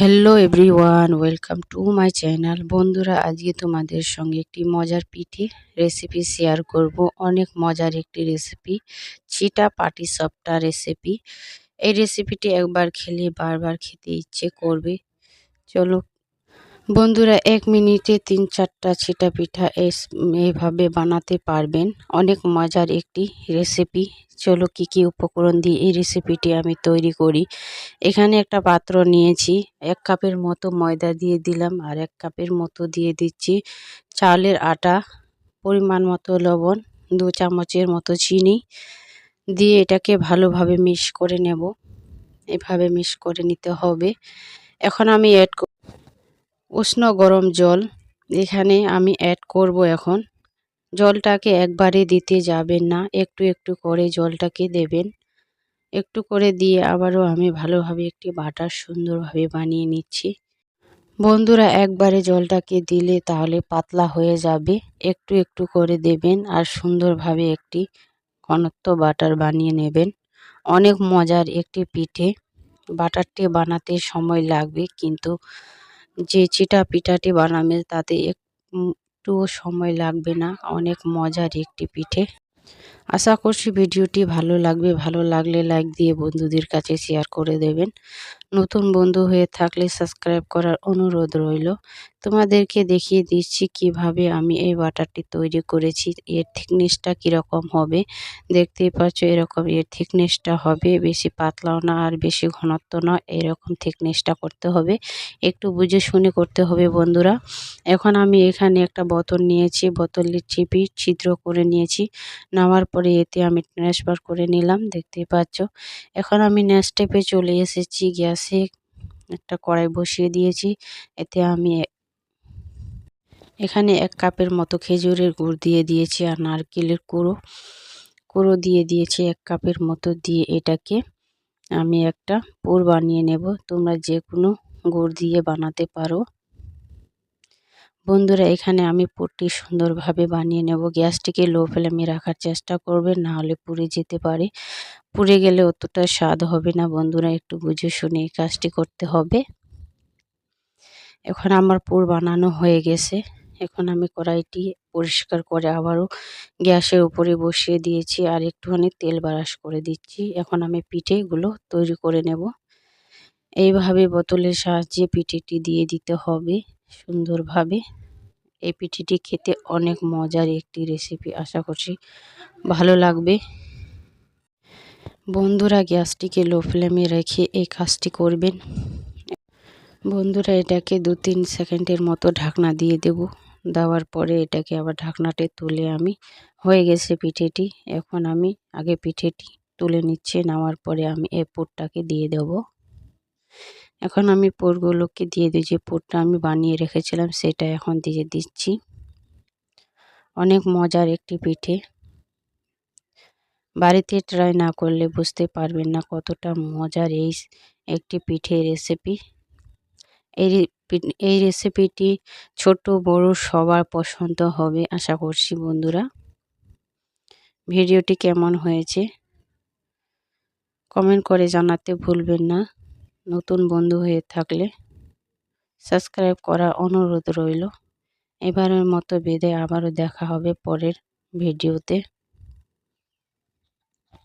Hello everyone welcome to my channel বন্ধুরা, আজকে তোমাদের সঙ্গে একটি মজার পিঠে রেসিপি শেয়ার করব। অনেক মজার একটি রেসিপি চিটা পাটি সপটা রেসিপি এই রেসিপিটি একবার খেলে বারবার খেতে ইচ্ছে করবে। চলো বন্ধুরা, এক মিনিটে তিন চারটা ছিটা পিঠা এইভাবে বানাতে পারবেন। অনেক মজার একটি রেসিপি চলো কি কি উপকরণ দিয়ে এই রেসিপিটি আমি তৈরি করি। এখানে একটা পাত্র নিয়েছি, এক কাপের মতো ময়দা দিয়ে দিলাম আর এক কাপের মতো দিয়ে দিচ্ছি চালের আটা, পরিমাণ মতো লবণ, দু চামচের মতো চিনি দিয়ে এটাকে ভালোভাবে মিক্স করে নেব। এভাবে মিক্স করে নিতে হবে। এখন আমি অ্যাড উষ্ণ গরম জল। এখানে আমি অ্যাড করব এখন। জলটাকে একবারে দিতে যাবেন না। একটু একটু করে জলটাকে দেবেন। একটু করে দিয়ে আবারও আমি ভালোভাবে একটি বাটার সুন্দরভাবে বানিয়ে নিচ্ছি। বন্ধুরা, একবারে জলটাকে দিলে তাহলে পাতলা হয়ে যাবে। একটু একটু করে দেবেন আর সুন্দরভাবে একটি ঘনত্ব বাটার বানিয়ে নেবেন। অনেক মজার একটি পিঠে। বাটারটি বানাতে সময় লাগবে, কিন্তু যে চিটা পিঠাটি বানাবে তাতে একটুও সময় লাগবে না, অনেক মজার একটি পিঠে। আশা করছি ভিডিওটি ভালো লাগবে। ভালো লাগলে লাইক দিয়ে বন্ধুদের কাছে শেয়ার করে দেবেন। নতুন বন্ধু হয়ে থাকলে সাবস্ক্রাইব করার অনুরোধ রইল। তোমাদেরকে দেখিয়ে দিচ্ছি কীভাবে আমি এই বাটারটি তৈরি করেছি। এর থিকনেসটা কীরকম হবে? দেখতেই পাচ্ছ এরকম এর থিকনেসটা হবে। বেশি পাতলাও না আর বেশি ঘনত্ব না, এরকম থিকনেসটা করতে হবে। একটু বুঝে শুনে করতে হবে বন্ধুরা। এখন আমি এখানে একটা বোতল নিয়েছি, বোতলের চিপি ছিদ্র করে নিয়েছি। নেওয়ার পরে এতে আমি ট্রান্সফার করে নিলাম, দেখতেই পাচ্ছ। এখন আমি নেক্সট স্টেপে চলে এসেছি, গ্যাসে একটা কড়াই বসিয়ে দিয়েছি। এতে আমি এখানে এক কাপের মতো খেজুরের গুড় দিয়ে দিয়েছি আর নারকেলের কুড়ো। কুড়ো দিয়ে দিয়েছি এক কাপের মতো। দিয়ে এটাকে আমি একটা পুর বানিয়ে নেব। তোমরা যে কোনো গুড় দিয়ে বানাতে পারো। বন্ধুরা, এখানে আমি পুরটি সুন্দরভাবে বানিয়ে নেব। গ্যাসটিকে লো ফ্লেমে রাখার চেষ্টা করবে, না হলে পুড়ে যেতে পারে। পুড়ে গেলে অতটা স্বাদ হবে না। বন্ধুরা, একটু বুঝে শুনে এই কাজটি করতে হবে। এখন আমার পুর বানানো হয়ে গেছে। এখন আমি কড়াইটি পরিষ্কার করে আবারও গ্যাসের উপরে বসিয়ে দিয়েছি আর একটুখানি তেল বারাস করে দিচ্ছি। এখন আমি পিঠেগুলো তৈরি করে নেব। এইভাবে বোতলের সাহায্যে পিঠেটি দিয়ে দিতে হবে সুন্দরভাবে। এই পিঠেটি খেতে অনেক মজার একটি রেসিপি, আশা করছি ভালো লাগবে। বন্ধুরা, গ্যাসটিকে লো ফ্লেমে রেখে এই কাজটি করবেন। বন্ধুরা, এটাকে দু তিন সেকেন্ডের মতো ঢাকনা দিয়ে দেব। দেওয়ার পরে এটাকে আবার ঢাকনাটি তুলে আমি, হয়ে গেছে পিঠেটি। এখন আমি আগে পিঠেটি তুলে নিচ্ছে, নেওয়ার পরে আমি এই পুরটাকে দিয়ে দেব। এখন আমি পুরগুলোকে দিয়ে দিই, যে পুরটা আমি বানিয়ে রেখেছিলাম সেটা এখন দিয়ে দিচ্ছি। অনেক মজার একটি পিঠে। বাড়িতে ট্রাই না করলে বুঝতে পারবেন না কতটা মজার এই একটি পিঠে রেসিপি। এই এই রেসিপিটি ছোট, বড়, সবার পছন্দ হবে। আশা করছি বন্ধুরা ভিডিওটি কেমন হয়েছে কমেন্ট করে জানাতে ভুলবেন না। নতুন বন্ধু হয়ে থাকলে সাবস্ক্রাইব করার অনুরোধ রইল। এবারের মতো বেঁধে আবারও দেখা হবে পরের ভিডিওতে।